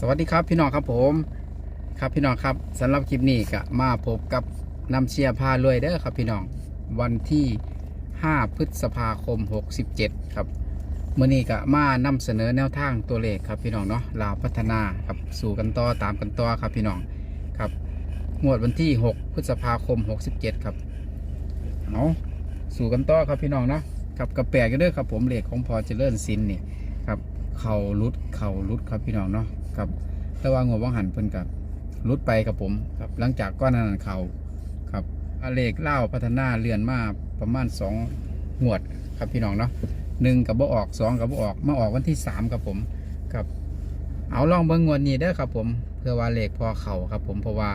สวัสดีครับพี่น้องครับผมครับพี่น้องครับสำหรับคลิปนี้ก็มาพบกับน้ำเชียร์พารวยเด้อครับพี่น้องวันที่ 5 พฤษภาคม 67 ครับเมื่อนี้ก็มานำเสนอแนวทางตัวเลขครับพี่น้องเนาะลาวพัฒนาครับสู่กันต่อตามกันต่อครับพี่น้องครับงวดวันที่ 6 พฤษภาคม 67 ครับเอาสู่กันต่อครับพี่น้องเนาะครับกระแปลกอยู่เด้อครับผมเลขของพอเจริญสินนี่ครับเขารุดเขารุดครับพี่น้องเนาะ ครับแต่ว่างวดว่างหันเพิ่นกับรุดไปครับผมครับ หลังจากก้อนนั้นเขาครับอเลขเล่าพัฒนาเลื่อนมาประมาณสองงวดครับพี่น้องเนาะหนึ่งกับบ่ออกสองกับบ่ออกมาออกวันที่สามครับผมครับเอาลองเบิ้งงวดนี้เด้ครับผมเพื่อว่าเลขพอเข่าครับ ผมเพราะว่า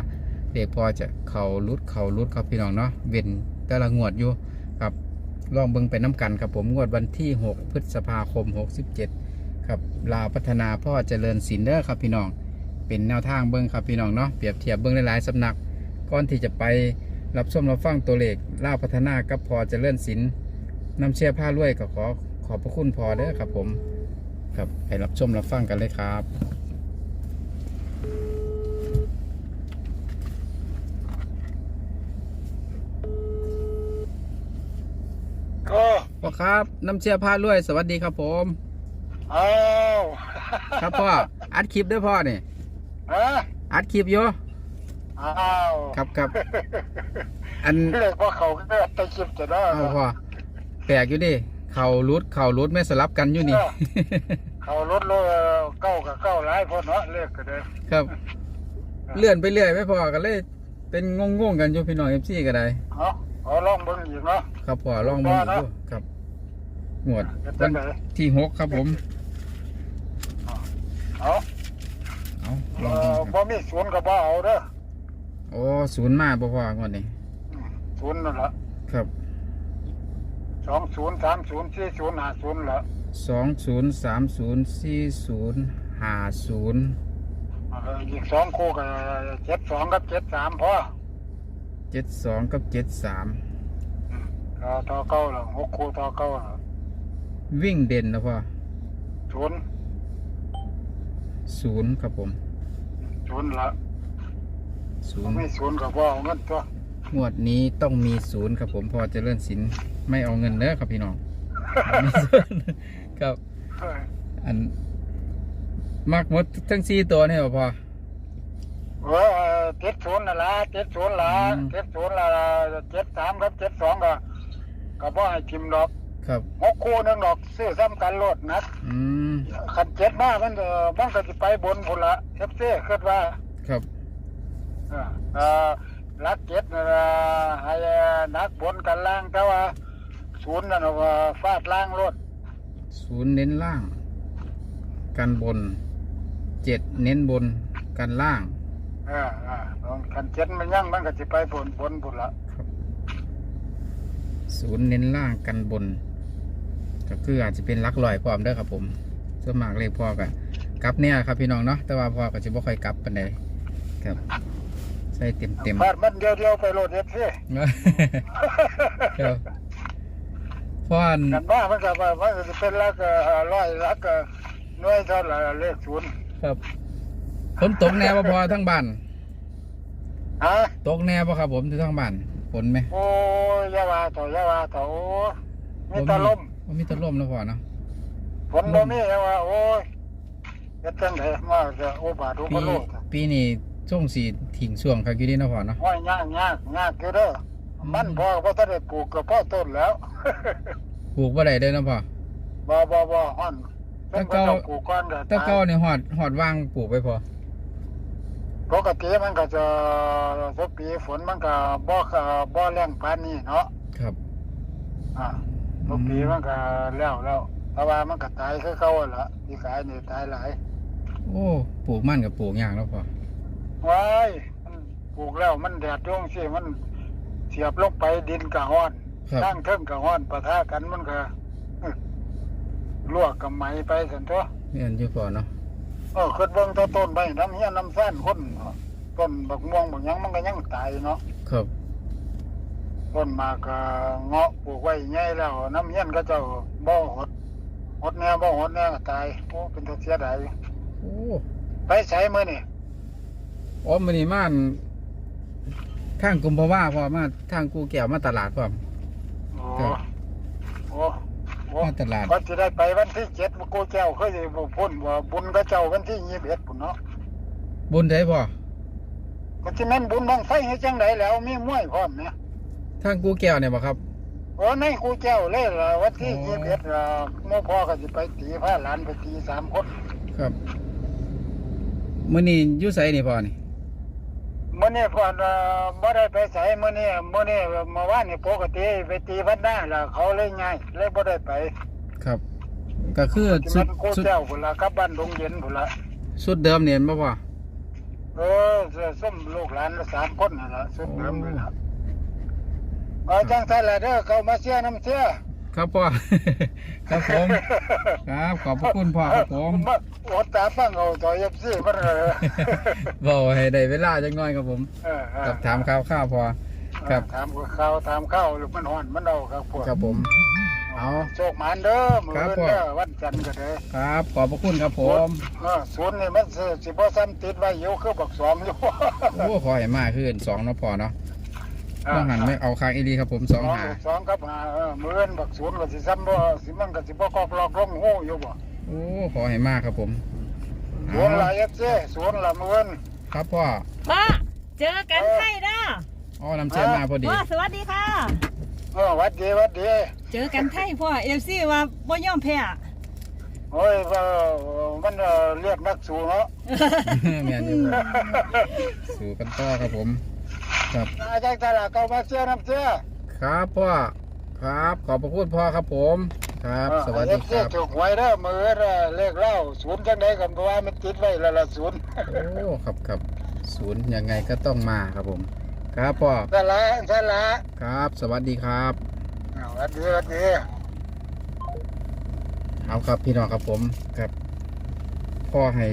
เลขพอจะเข่ารุดเข่ารุดครับพี่น้องเนาะเว้นแต่ละงวดอยู่ครับลองเบิ้งไปน้กันครับผมงวดวันที่ 6 พฤษภาคม 67 ลาวพัฒนาพ่อเจริญศิลป์เด้อครับพี่น้อง เป็นแนวทางเบิ้งครับพี่น้องเนาะเปรียบเทียบเบิ้งหลายๆสำนักก่อนที่จะไปรับชมรับฟังตัวเลขลาวพัฒนากับพอเจริญศิลป์นำเชียร์ผ้ารวยก็ขอขอบพระคุณพอเด้อครับผมครับไปรับชมรับฟังกันเลยครับก็พ่อครับน้ำเชียร์พารวยสวัสดีครับผมเอา ครับพ่อ อัดคลิปด้วยพ่อนี่ฮะอัดคลิปอยู่อ้าวครับครับอันเรียกว่าเขาก็ตะคิบจะได้เอาพ่อแปลกอยู่ดิเข่ารุดเข่ารุดไม่สลับกันอยู่นี่ เขาลดโลเก้ากับเก้าหลายพอเนาะเรียกก็ได้ครับ เลื่อนไปเรื่อยไม่พอกันเลย เป็นงงๆกันอยู่พี่น้องเอฟซีก็ได้เอาเอาลองเบิ่งอีกเนาะครับพ่อลองมาดูครับหมวดเป็นวัจันงไดที่หกครับผม เอาเอาลเอ่องดูอครับบ่มีศูนย์ก็บ่เอาเด้อโอ้ศูนย์มาบ่พ่องวดนี้อืมศูนย์นั่นล่ะครับสองศูนย์สามศูนย์สี่ศูนย์ห้าศูนย์ล่ะสองศูนย์สามศูนย์สี่ศูนย์ห้าศูนย์เอ่ออีกสองคู่ก็เจ็ดสองกับเจ็ดสามพอเจ็ดสองกับเจ็ดสามอืมก็ต่อเก้าละหกคู่ต่อเก้าละวิ่งเด่นนะพ่อศูนย์ ศูนย์ครับผมศูนย์ละศูนบ่ย์มีศูนย์ก็บ่เอาเงินตัวงวดนี้ต้องมีศูนย์ครับผมพอเจะเลื่อนสินไม่เอาเงินเด้อครับพี่น้องมีศูนย์ครับเอ้ยอันมักหมดทั้งสี่ตัวนี่บ่พอเออเจ็ดศูนย์น่ะละเจ็ดศูนย์ละอืมเจ็ดศูนย์ละเจ็ดสามกับเจ็ดสองก็ก็บ่ให้ทิมดอก ครับหกคู่หนึงดอกซื้อซ้ำกันโลดนะอืมขันเจ็ดมามันก็มันก็สิไปบนพุ่นละเอฟซีคิดว่าครับเออเอ่อรักเจ็ดน่ะให้นักบนกันล่างแต่ว่าศูนย์นั่นว่าฟาดล่างโลดศูนย์เน้นล่าง กันบนเจ็ดเน้นบนกันล่างเออเออขันเจ็ดมันยังมันก็สิไปบนบนพุ่นละศูนย์เน้นล่างกันบน ก็คืออาจจะเป็นหลักลอยพร้อมเด้อครับ ผมส่วนมากเลขพ่อก็กลับเนี่ยครับพี่น้องเนาะแต่ว่าพ่อก็จะบ่ค่อยกลับปานใดครับ ใส่เต็มเต็มฟาดมันเดียวเดียวๆไปโลดเอฟซีๆครับพ่ออันกันบ้ามันก็ว่ามันก็จะเป็นลักเอ่อร้อยลักเอ่อหน่วยเท่าไหร่เลขศูนย์ครับฝนตกแน่บ่พอทั้งบ้านฮะตกแน่บ่ครับผมที่ทั้งบ้านฝนไหมโอ้ยอยาวาเถอะอยาวาเถอะโอ้ยมีแตะลม บ่มีแตะลมแล้วพ่อเนาะฝนบ่มีอยาวาโอ้ยเฮ็ดจังไดมาจะโอบาดอุปีปโลกปีนี้ช่วงสีถิงช่วงครับอยู่ดีเนาะพ่อเนาะห้อยยากยากยากอยู่เด้อมันพอบ่ทันได้ปลูกก็พอต้นแล้ว ปลูกบ่ได้เด้อเนาะพ่อ บ่บ่บ่ฮ้อนแตะเก่าพิ่นปลูกก่อนก็แตะเก่านี่ฮอดฮอดว่างปลูกไว้พอปกติมันก็จะสักปีฝนมันก็บ่เอ่อบ่แรงปานนี้เนาะครับ อ่า ทุกปีมันก็แล้วแล้วแต่ว่ามันก็ตายคือเขาหั่นละที่ขายนี่ตายหลายโอ้ปลูกมันกับปลูกยากแล้วพ่อว้ายมันปลูกแล้วมันแดดร่งสิมันเสียบลงไปดินก็ฮ้อนครับตั้งเทิงก็ฮ้อนปะทะกันมันก็อื้อลวกกับไหมไปสันตัว แม่นอยู่พ่อเนาะเออคิดเบิ่งแตัวต้นใบน้ำเฮียน้ำซ่านคนเนาะต้นบักม่วงบักหยังมันก็ยังตายเนาะครับ ต้นหมากก็เงาะปลูกไว้ใหญ่แล้ว น้ำเฮียนก็เจ้าบ่หดหดแน่บ่หดแน่ก็ตายโอ้เป็นตัวเสียดายโอ้ไปไปใส่มื้อนี่โอ้มันนี่มาอั่นทางกุมภาวะพอมาทางกูแก้วมาตลาดพร้อมโอ้ครับโอ้โอ้มาตลาดก็จะได้ไปวันที่เจ็ดมากูเจ้าเคยสิบ่พุ่นว่าบุญก็เจ้าวันที่ยี่สิบเอ็ดพุ่นเนาะบุญได้พ่อก็ที่แม่นบุญบังไฟให้จังไดแล้วมีมวยพร้อมเนี่ย ทางกูแก้วเนี่ยบ่ครับโอ้ในกูเจ้าเลยล่ะวันที่อ๋อยี่สิบเอ็ดหมู่พ่อก็สิไปตีพาหลานไปตีสามคนครับมื้อนี้อยู่ไสนี่พ่อนี่มื้อนี้พ่อเอ่อบ่ได้ไปไสมื้อนี้มื้อนี้เมื่อวานนี่ปกติไปตีพันหน้าแล้วเขาเลยง่ายเลยบ่ได้ไปครับ ก็คือที่สุมัดนกูสุดเจ้าพุ่นละกับบ้านดงเย็นพุ่นละสุดเดิมเนี่ยบ่พ่อเออส้มลูกหลานละสามคนนั่นละสุดเดิมเลยละ เอาจังไทยละเด้อเขามาเสียน้ำเสียครับพ่อ ครับผม ครับขอบพระคุณพ่อครับผมมาอดตาฟังเอาต่อเอฟซีมันเออบอกให้ได้เวลาจังน้อยครับผมเออเออกับถามข่าวข้าวพอครับถามข้าวถามข้าวหรือมันห่อนมันเอาครับพวกครับผมเอาโชคหมานเด้อมือครับเด้พ่ออวันจันทร์ก็เด้อครับ ขอบพระคุณครับผมเออศูนย์นี่มันสิสิบ่ซ้ำติดไว้อยู่คือบักสองอยู่โอ้ขอให้มากขึ้นสองเนาะพอเนาะ ต้องหันไม่เอาคางอีรีครับผมสองหาสองครับหาเออมื้ออนบักศูนย์ก็สิซ้ำบ่สิมันก็สิบ่กอกลอกลงหูอยู่บ่โอ้ขอให้มากครับผมสวนละเอฟซีสวนละมื้ออนครับพ่อพ่อเจอกันไข่เด้ออ๋อนำเชียนมาพอดีพ่อสวัสดีค่ะเออหวัดดีหวัดดีเจอกันไข่พ่อเอฟซีว่าบ่ยอมแพ้โอ้ยเออมันเอ่อเรียกนักสู้เนาะแม่นอยู่สู่กันต่อครับผม ครับอาจารย์ตลาดเข้ามาเสียน้ำเสียครับพ่อครับ ขอบพระคุณพ่อครับผม ครับ สวัสดีคเสียรับถูกหวยเด้อมือเด้อเลขเล่าศูนย์จังไดกันเพราะว่ามันติดไว้ละละศูนย์โอ้ครับครับศูนย์ยังไงก็ต้องมาครับผม ครับพ่อสละสละครับ สวัสดีครับอ่าหวัดดีหวัดดีเอาครับพี่น้องครับผมครับพ่อให้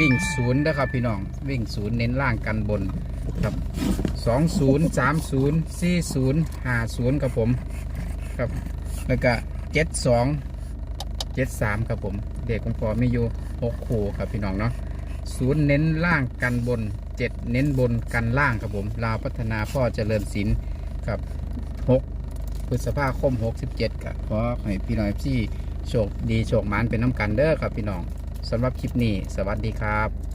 วิ่งศูนย์นะครับพี่น้องวิ่งศูนย์เน้นล่างกันบน ครับสองศูนย์สามศูนย์สี่ศูนย์ห้าศูนย์ครับผมครับแล้วก็เจ็ดสองเจ็ดสามครับผม เด็กของพอไม่อยู่หกคู่ครับพี่น้องเนาะศูนย์เน้นล่างกันบนเจ็ดเน้นบนกันล่างครับผมลาวพัฒนาพ่อเจริญศิลป์ครับหกพฤษภาคมหกสิบเจ็ดครับขอให้พี่น้องพี่โชคดีโชคมานเป็นน้ำกันเด้อครับพี่น้องสำหรับคลิปนี้ สวัสดีครับ